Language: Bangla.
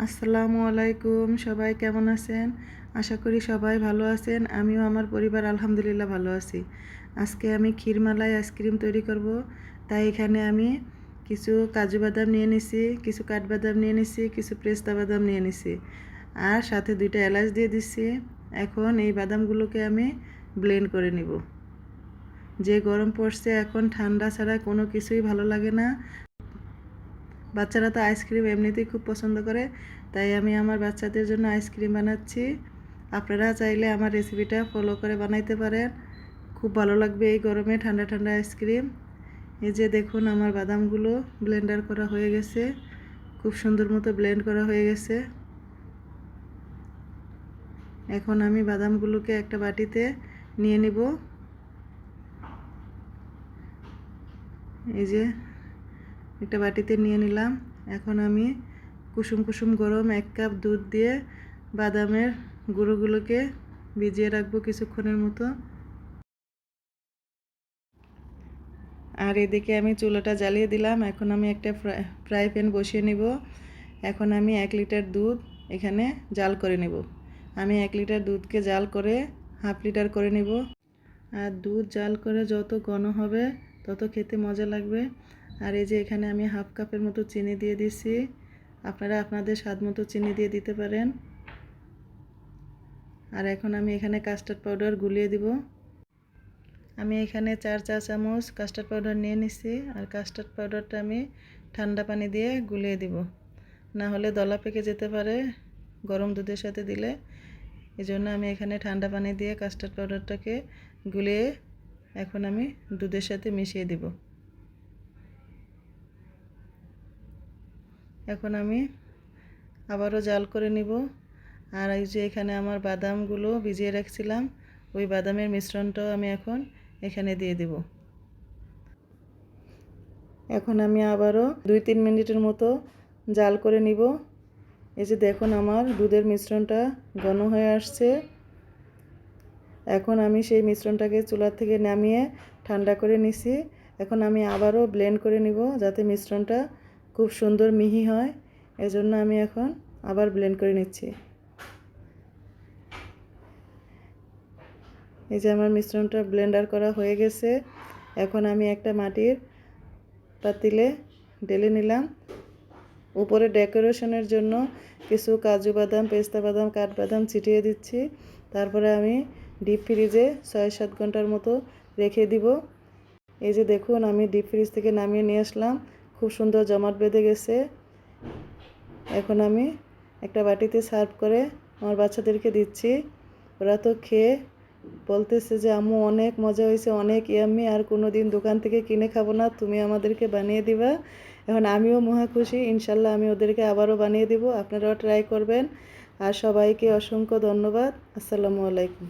আসসালামু আলাইকুম, সবাই কেমন আছেন? আশা করি সবাই ভালো আছেন, আমিও আমার পরিবার আলহামদুলিল্লাহ ভালো আছি। আজকে আমি ক্ষীরমালাই আইসক্রিম তৈরি করব, তাই এখানে আমি কিছু কাজু বাদাম নিয়ে নিছি, কিছু কাঠবাদাম নিয়ে নিছি, কিছু পেস্তা বাদাম নিয়ে নিছি, আর সাথে দুইটা এলাচ দিয়ে দিচ্ছি এখন এই বাদামগুলোকে আমি ব্লেন্ড করে নিব। যে গরম পড়ছে এখন ঠান্ডা ছাড়া কোনো কিছুই ভালো লাগে না। বাচ্চারা তো আইসক্রিম এমনিতেই খুব পছন্দ করে, তাই আমি আমার বাচ্চাদের জন্য আইসক্রিম বানাচ্ছি। আপনারা চাইলে আমার রেসিপিটা ফলো করে বানাইতে পারেন। খুব ভালো লাগবে এই গরমে ঠান্ডা ঠান্ডা আইসক্রিম। এই যে দেখুন আমার বাদামগুলো ব্লেন্ডার করা হয়ে গেছে, খুব সুন্দর মতো ব্লেন্ড করা হয়ে গেছে। এখন আমি বাদামগুলোকে একটা বাটিতে নিয়ে নিব। এই যে একটা বাটিতে নিয়ে নিলাম। এখন আমি কুসুম কুসুম গরম এক কাপ দুধ দিয়ে বাদামের গুঁড়োগুলোকে ভিজিয়ে রাখব কিছুক্ষণের মতো। আর এদিকে আমি চুলাটা জ্বালিয়ে দিলাম। এখন আমি একটা ফ্রাই প্যান বসিয়ে নিব। এখন আমি এক লিটার দুধ এখানে জাল করে নেব। আমি এক লিটার দুধকে জাল করে হাফ লিটার করে নেব। আর দুধ জাল করে যত ঘন হবে তত খেতে মজা লাগবে। আর এই যে এখানে আমি হাফ কাপের মতো চিনি দিয়ে দিছি। আপনারা আপনাদের স্বাদ মতো চিনি দিয়ে দিতে পারেন। আর এখন আমি এখানে কাস্টার্ড পাউডার গুলিয়ে দিব। আমি এখানে চার চা চামচ কাস্টার্ড পাউডার নিয়ে নিছি আর কাস্টার্ড পাউডারটা আমি ঠান্ডা পানি দিয়ে গুলিয়ে দিব। না হলে দলা পেকে যেতে পারে গরম দুধের সাথে দিলে। এই জন্য আমি এখানে ঠান্ডা পানি দিয়ে কাস্টার্ড পাউডারটাকে গুলিয়ে এখন আমি দুধের সাথে মিশিয়ে দিব। এখন আমি আবারও জাল করে নিব। আর এই যে এখানে আমার বাদামগুলো ভিজিয়ে রাখছিলাম, ওই বাদামের মিশ্রণটাও আমি এখন এখানে দিয়ে দেব। এখন আমি আবারও দুই তিন মিনিটের মতো জাল করে নিব। এই যে দেখুন আমার দুধের মিশ্রণটা ঘন হয়ে আসছে। এখন আমি সেই মিশ্রণটাকে চুলার থেকে নামিয়ে ঠান্ডা করে নিছি। এখন আমি আবারও ব্লেন্ড করে নিব যাতে মিশ্রণটা খুব সুন্দর মিহি হয়, এজন্য আমি এখন আবার ব্লেন্ড করে নিচ্ছি। এই যে আমার মিশ্রণটা ব্লেন্ডার করা হয়ে গেছে, এখন আমি একটা মাটির পাতিলে ঢেলে নিলাম। উপরে ডেকোরেশনের জন্য কিছু কাজু বাদাম, পেস্তা বাদাম কাঠবাদাম ছিটিয়ে দিচ্ছি। তারপরে আমি ডিপ ফ্রিজে ছয় সাত ঘণ্টার মতো রেখে দিব। এই যে দেখুন, আমি ডিপ ফ্রিজ থেকে নামিয়ে নিয়ে আসলাম। খুব সুন্দর জমাট বেঁধে গেছে। এখন আমি একটা বাটিতে সার্ভ করে আমার বাচ্চাদেরকে দিচ্ছি। ওরা তো খেয়ে বলতেছে যে, আম্মু, অনেক মজা হয়েছে, অনেক ইয়াম্মি, আর কোনো দিন দোকান থেকে কিনে খাব না, তুমি আমাদেরকে বানিয়ে দিবা। এখন আমিও মহা খুশি, ইনশাল্লাহ আমি ওদেরকে আবারও বানিয়ে দিব, আপনারাও ট্রাই করবেন। আর সবাইকে অসংখ্য ধন্যবাদ, আসসালামু আলাইকুম।